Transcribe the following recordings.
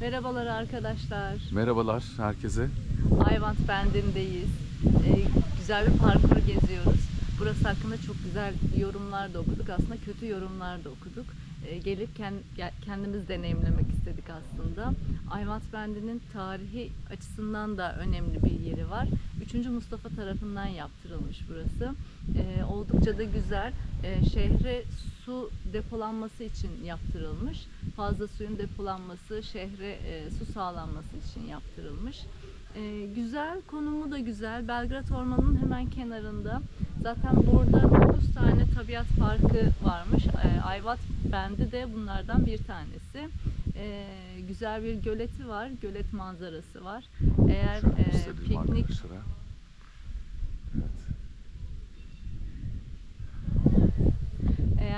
Merhabalar arkadaşlar. Merhabalar herkese. Ayvant Bendi'ndeyiz. Ee, güzel bir parkur geziyoruz. Burası hakkında çok güzel yorumlar da okuduk. Aslında kötü yorumlar da okuduk. Ee, gelip kend- gel- kendimiz deneyimlemek istedik aslında. Ayvant Bendi'nin tarihi açısından da önemli bir yeri var. 3. Mustafa tarafından yaptırılmış burası. Ee, oldukça da güzel. Ee, şehre su depolanması için yaptırılmış. Fazla suyun depolanması, şehre e, su sağlanması için yaptırılmış. Ee, güzel, konumu da güzel. Belgrad Ormanı'nın hemen kenarında. Zaten burada 9 tane tabiat parkı varmış. Ee, Ayvat Bendi de bunlardan bir tanesi. Ee, güzel bir göleti var, gölet manzarası var. Eğer e, piknik arkadaşlara. Evet.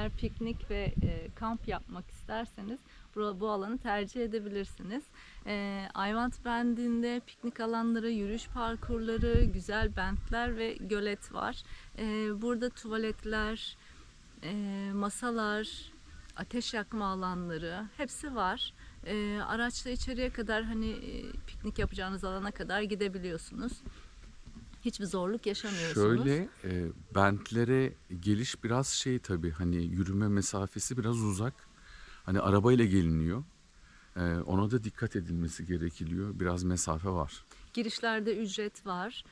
Eğer piknik ve e, kamp yapmak isterseniz bu, bu alanı tercih edebilirsiniz. E, Ayvant Bendi'nde piknik alanları, yürüyüş parkurları, güzel bentler ve gölet var. E, burada tuvaletler, e, masalar, ateş yakma alanları hepsi var. E, araçla içeriye kadar hani e, piknik yapacağınız alana kadar gidebiliyorsunuz. Hiçbir zorluk yaşamıyorsunuz. Şöyle e, bentlere geliş biraz şey tabii hani yürüme mesafesi biraz uzak. Hani arabayla geliniyor. E, ona da dikkat edilmesi gerekiliyor. Biraz mesafe var. Girişlerde ücret var.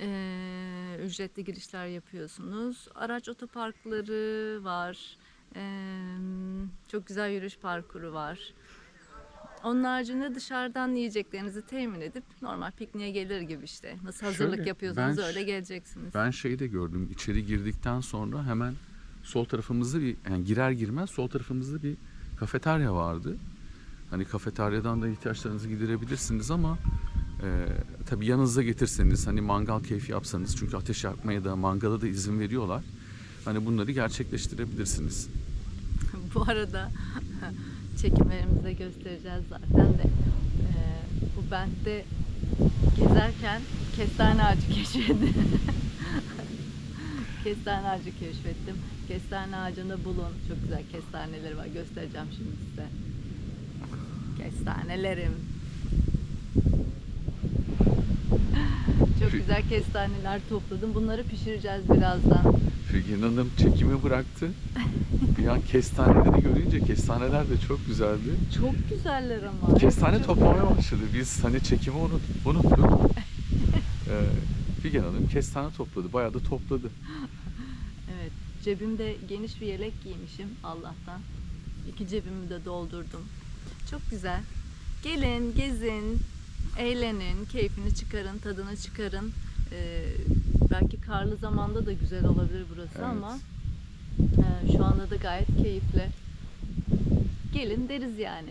Ee, ücretli girişler yapıyorsunuz. Araç otoparkları var. Ee, çok güzel yürüyüş parkuru var. Onun haricinde dışarıdan yiyeceklerinizi temin edip normal pikniğe gelir gibi işte. Nasıl hazırlık Şöyle, yapıyorsanız ben- öyle geleceksiniz. Ben şeyi de gördüm. İçeri girdikten sonra hemen sol tarafımızda bir yani girer girmez sol tarafımızda bir kafeterya vardı. Hani kafeteryadan da ihtiyaçlarınızı giderebilirsiniz ama e, tabii yanınızda getirseniz hani mangal keyfi yapsanız çünkü ateş yakmaya da mangala da izin veriyorlar. Hani bunları gerçekleştirebilirsiniz. Bu arada çekimlerimizde göstereceğiz zaten de ee, bu bentte gezerken kestane ağacı keşfettim. kestane ağacı keşfettim. Kestane ağacında bulun. Çok güzel kestaneleri var. Göstereceğim şimdi size. Kestanelerim. Çok güzel kestaneler topladım. Bunları pişireceğiz birazdan. Figen Hanım çekimi bıraktı. Bir an kestaneleri görünce kestaneler de çok güzeldi. Çok güzeller ama. Kestane Çok toplamaya başladı. Biz hani çekimi unut, unuttuk. ee, Figen Hanım kestane topladı. Bayağı da topladı. Evet, cebimde geniş bir yelek giymişim Allah'tan. İki cebimi de doldurdum. Çok güzel. Gelin, gezin, eğlenin, keyfini çıkarın, tadını çıkarın. Ee, belki karlı zamanda da güzel olabilir burası Evet. ama e, şu anda da gayet keyifli. Gelin deriz yani.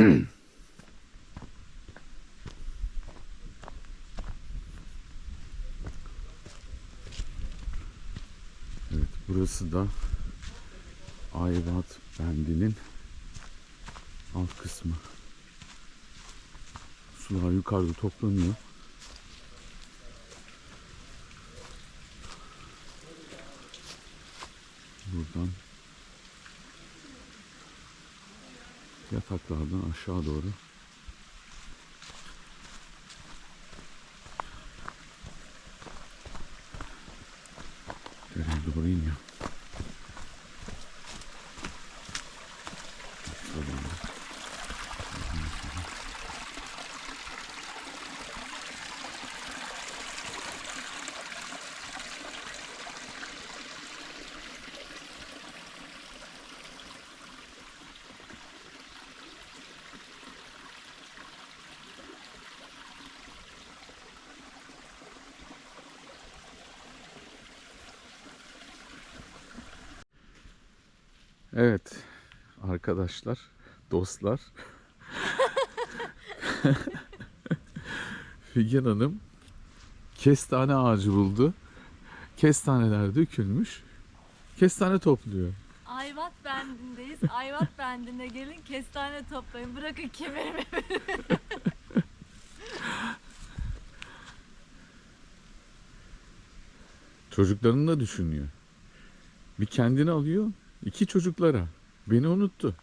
Evet, burası da Ayvat Bendi'nin alt kısmı. Sular yukarıda toplanıyor. Buradan yataklardan aşağı doğru dereye doğru iniyor. Şuradan da. Evet arkadaşlar, dostlar. Figen Hanım kestane ağacı buldu. Kestaneler dökülmüş. Kestane topluyor. Ayvat bendindeyiz. Ayvat bendine gelin kestane toplayın. Bırakın kemerimi. Çocuklarını da düşünüyor. Bir kendini alıyor, iki çocuklara. Beni unuttu.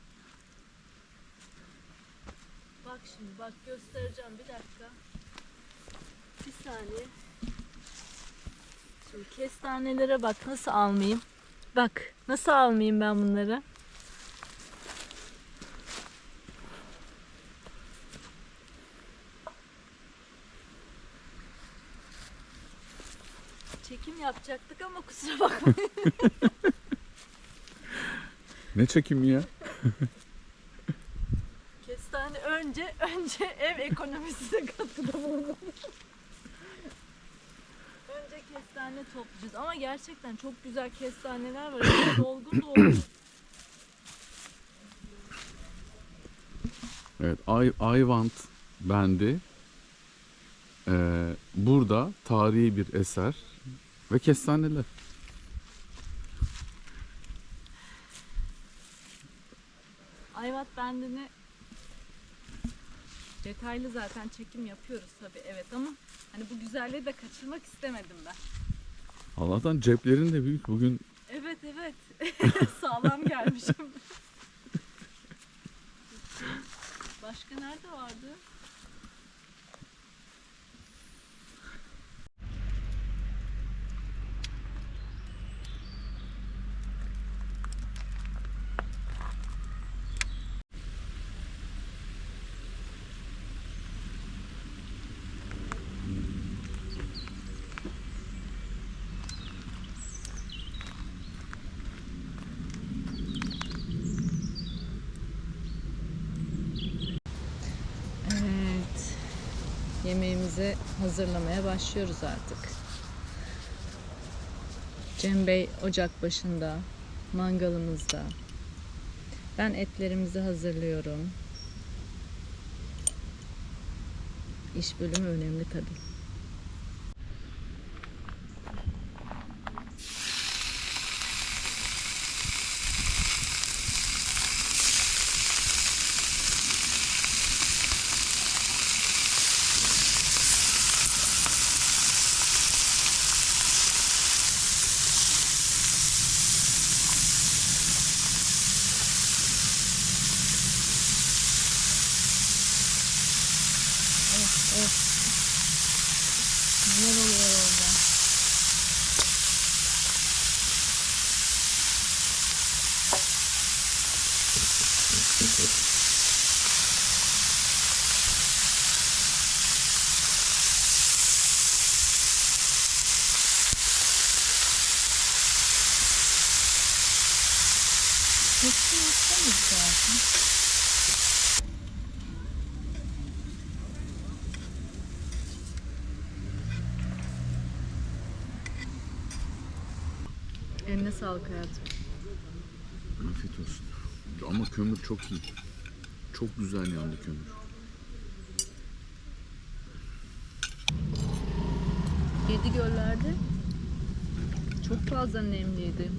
Bak şimdi bak göstereceğim bir dakika. Bir saniye. Şimdi kestanelere bak nasıl almayayım. Bak nasıl almayayım ben bunları. Çekim yapacaktık ama kusura bakmayın. Ne çekim ya? Kestane önce önce ev ekonomisine katkıda bulunalım. önce kestane toplayacağız ama gerçekten çok güzel kestaneler var. Dolgun dolgun. Evet, Ay, Ayvant bendi. Ee, burada tarihi bir eser ve kestaneler. Ayvat bendini detaylı zaten çekim yapıyoruz tabii evet ama hani bu güzelliği de kaçırmak istemedim ben. Allah'tan ceplerin de büyük. Bugün Evet evet sağlam gelmişim. Başka nerede vardı? Evet. Yemeğimizi hazırlamaya başlıyoruz artık. Cem Bey ocak başında, mangalımızda. Ben etlerimizi hazırlıyorum. İş bölümü önemli tabii. Eline sağlık hayatım. afiyet olsun. Ama kömür çok iyi. Çok güzel yandı kömür. Yedi göllerde çok fazla nemliydi.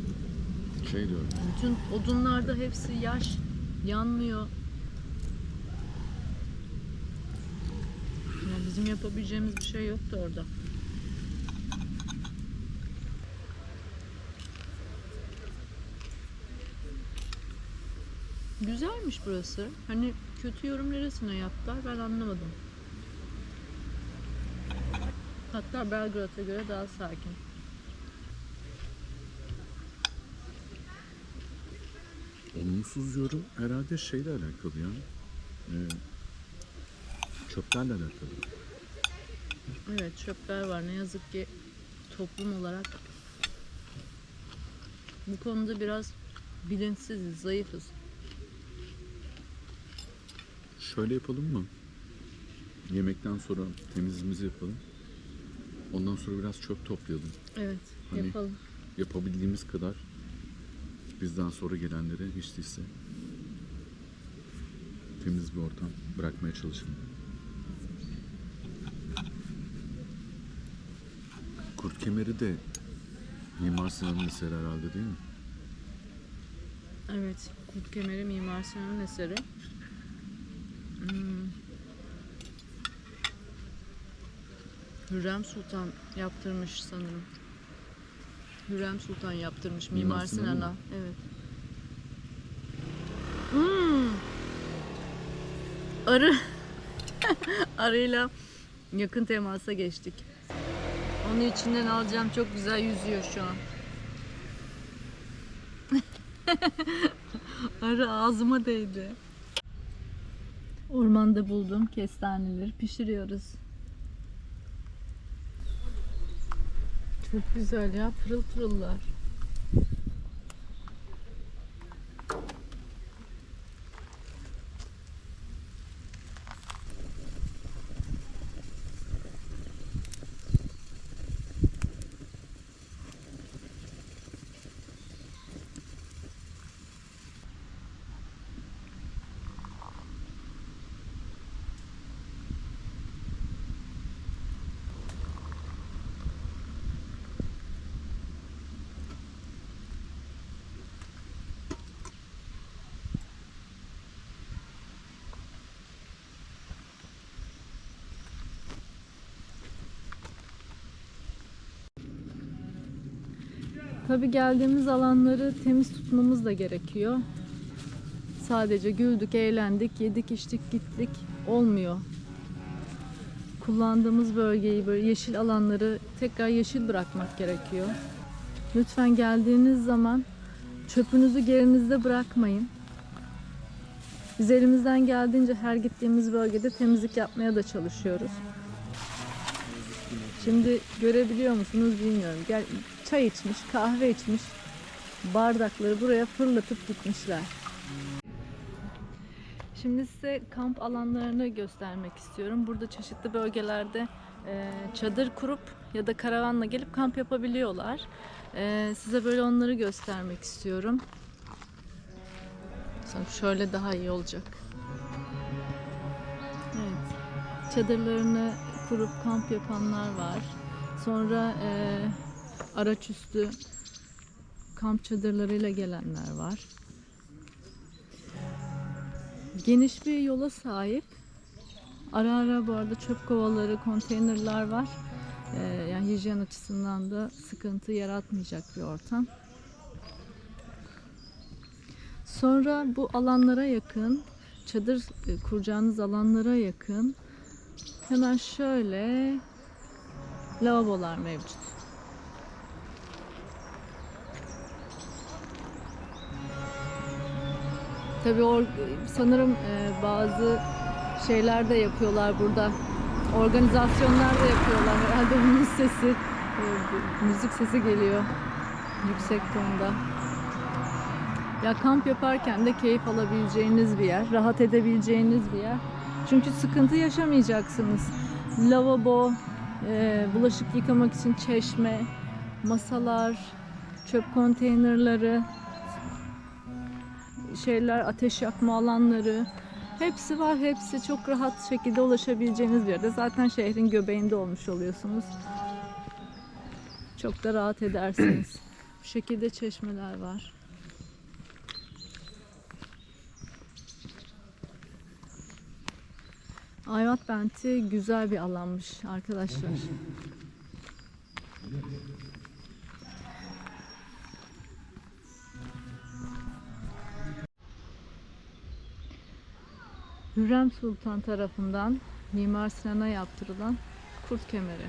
Şey diyorum. Bütün odunlarda hepsi yaş, yanmıyor. Ya bizim yapabileceğimiz bir şey yoktu orada. Güzelmiş burası. Hani kötü yorum neresine yaptılar ben anlamadım. Hatta Belgrad'a göre daha sakin. Olumsuz yorum herhalde şeyle alakalı ya. Ee, çöplerle alakalı. Evet çöpler var. Ne yazık ki toplum olarak bu konuda biraz bilinçsiziz, zayıfız. Şöyle yapalım mı? Yemekten sonra temizliğimizi yapalım. Ondan sonra biraz çöp toplayalım. Evet, Hani- yapalım. Yapabildiğimiz kadar bizden sonra gelenlere hiç değilse temiz bir ortam bırakmaya çalışalım. Kurt kemeri de Mimar Sinan'ın eseri herhalde değil mi? Evet, Kurt Kemeri Mimar Sinan'ın eseri. Hmm. Hürrem Sultan yaptırmış sanırım. Hürrem Sultan yaptırmış Mimar Mimar Sinan'a. Evet. Hmm. Arı arıyla yakın temasa geçtik. Onu içinden alacağım. Çok güzel yüzüyor şu an. Arı ağzıma değdi. Ormanda buldum kestaneleri pişiriyoruz. Çok güzel ya pırıl pırıllar. Tabi geldiğimiz alanları temiz tutmamız da gerekiyor. Sadece güldük, eğlendik, yedik, içtik, gittik olmuyor. Kullandığımız bölgeyi böyle yeşil alanları tekrar yeşil bırakmak gerekiyor. Lütfen geldiğiniz zaman çöpünüzü gerinizde bırakmayın. Biz elimizden geldiğince her gittiğimiz bölgede temizlik yapmaya da çalışıyoruz. Şimdi görebiliyor musunuz bilmiyorum. Gel, çay içmiş, kahve içmiş. Bardakları buraya fırlatıp gitmişler. Şimdi size kamp alanlarını göstermek istiyorum. Burada çeşitli bölgelerde e, çadır kurup ya da karavanla gelip kamp yapabiliyorlar. E, size böyle onları göstermek istiyorum. Sanırım şöyle daha iyi olacak. Evet. Çadırlarını kurup kamp yapanlar var. Sonra e, araç üstü kamp çadırlarıyla gelenler var. Geniş bir yola sahip. Ara ara bu arada çöp kovaları, konteynerler var. E, yani hijyen açısından da sıkıntı yaratmayacak bir ortam. Sonra bu alanlara yakın, çadır e, kuracağınız alanlara yakın Hemen şöyle lavabolar mevcut. Tabii or, sanırım e, bazı şeyler de yapıyorlar burada. Organizasyonlar da yapıyorlar. Herhalde bunun sesi, e, müzik sesi geliyor yüksek tonda. Ya kamp yaparken de keyif alabileceğiniz bir yer, rahat edebileceğiniz bir yer. Çünkü sıkıntı yaşamayacaksınız. Lavabo, e, bulaşık yıkamak için çeşme, masalar, çöp konteynerları, şeyler, ateş yakma alanları. Hepsi var, hepsi çok rahat şekilde ulaşabileceğiniz bir yerde. Zaten şehrin göbeğinde olmuş oluyorsunuz. Çok da rahat edersiniz. Bu şekilde çeşmeler var. Ayvat Benti güzel bir alanmış arkadaşlar. Hürrem Sultan tarafından Mimar Sinan'a yaptırılan kurt kemeri.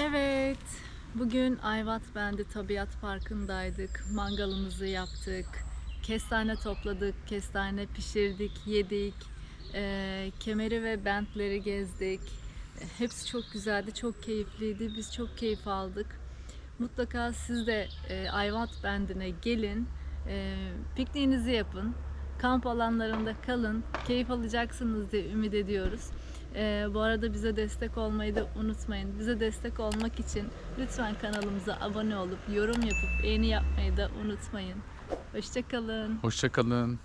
Evet, bugün Ayvat Bendi Tabiat Parkı'ndaydık. Mangalımızı yaptık. Kestane topladık, kestane pişirdik, yedik. Ee, kemeri ve bentleri gezdik. Hepsi çok güzeldi, çok keyifliydi. Biz çok keyif aldık. Mutlaka siz de e, Ayvat Bendi'ne gelin. E, pikniğinizi yapın. Kamp alanlarında kalın. Keyif alacaksınız diye ümit ediyoruz. Ee, bu arada bize destek olmayı da unutmayın. Bize destek olmak için lütfen kanalımıza abone olup yorum yapıp beğeni yapmayı da unutmayın. Hoşçakalın. Hoşçakalın.